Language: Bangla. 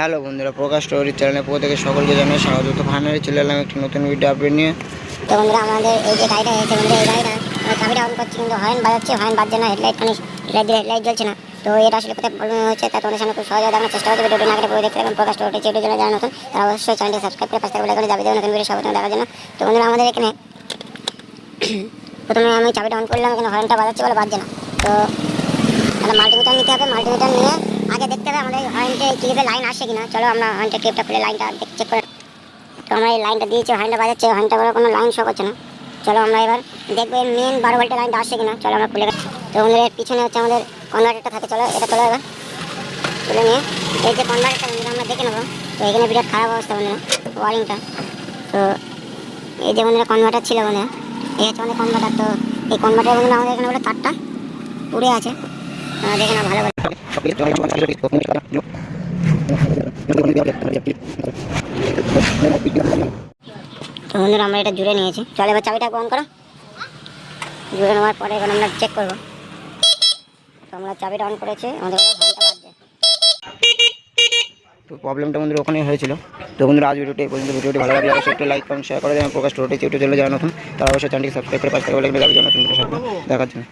হ্যালো বন্ধুরা, প্রকাশ স্টোরি চ্যানেলের পক্ষ থেকে সকলকে জানাই স্বাগত। তো ফাইনালি চলে এলাম একটি নতুন ভিডিও আপডেট নিয়ে। তো বন্ধুরা, আমাদের এই যে গাড়িটা এসেছে বন্ধুরা, এই গাড়িটা আমি চাবিটা অন করছি কিন্তু হর্ন বাজাচ্ছে হর্ন বাজছে না হেডলাইট খানি হেডলাইট দিয়ে হেডলাইট জ্বলছে না। তো এটা আসলে কোথায় প্রবলেম হচ্ছে তা তোমাদের সামনে খুব সহজে দেখানোর চেষ্টা করছি। ভিডিওটি না করে পুরো দেখতে থাকুন। প্রকাশ স্টোরি ইউটিউব চ্যানেলে যারা নতুন, তারা অবশ্যই চ্যানেলটি সাবস্ক্রাইব করে পাশে থাকলে যাবে দেবেন। নতুন ভিডিও সবার দেখার জন্য। তো বন্ধুরা, আমাদের এখানে প্রথমে আমি চাবিটা অন করলাম, এখানে হর্নটা বাজাচ্ছে বলে বাজছে না। তো মাল্টিমিটার নিতে হবে মাল্টিমিটার নিয়ে আগে দেখতে হবে আমাদের হর্নটে ক্লিপে লাইন আসে কিনা। চলো আমরা হর্নটা ক্লিপটা খুলে লাইনটা চেক করে তো আমরা এই লাইনটা দিয়েছি, হর্নটা বাজাচ্ছে, হর্নটা করে কোনো লাইন শো করছে না। চলো আমরা এবার দেখব এই মেন বারো ভোল্টের লাইনটা আসছে কিনা। চলো আমরা খুলে। তো আমাদের পিছনে হচ্ছে আমাদের কনভার্টারটা থাকে। চলো এটা তোলো এবার। তুলে নিয়ে, এই যে কনভার্টারটা বন্ধুরা, আমরা দেখে নেব। তো এখানে বিরাট খারাপ অবস্থা বন্ধুরা ওয়ারিংটা তো এই যে বন্ধুরা কনভার্টার ছিল বন্ধুরা, এই হচ্ছে আমাদের কনভার্টার তো এই কনভার্টার বন্ধুরা, আমাদের এখানে বলে তারটা পুড়ে আছে। না ভালো তো বন্ধুরা, আমরা এটা জুড়ে নিয়েছি। চলো, এবার চাবিটা অন করো। জুড়ে নেওয়ার পরে এবার আমরা চেক করব। তো আমরা চাবিটা অন করেছি, আমাদের তো প্রবলেমটা বন্ধুরা ওখানেই হয়েছিল। তো বন্ধুরা, আজ ভিডিওটি ভিডিওটি ভালো লাগলে অবশ্যই একটু লাইক কমেন্ট শেয়ার করে দেবেন। প্রকাশ স্টোরি ইউটিউব চ্যানেলে যারা নতুন অবশ্যই চ্যানেলটি সাবস্ক্রাইব করে পাশে নতুন দেখার জন্য।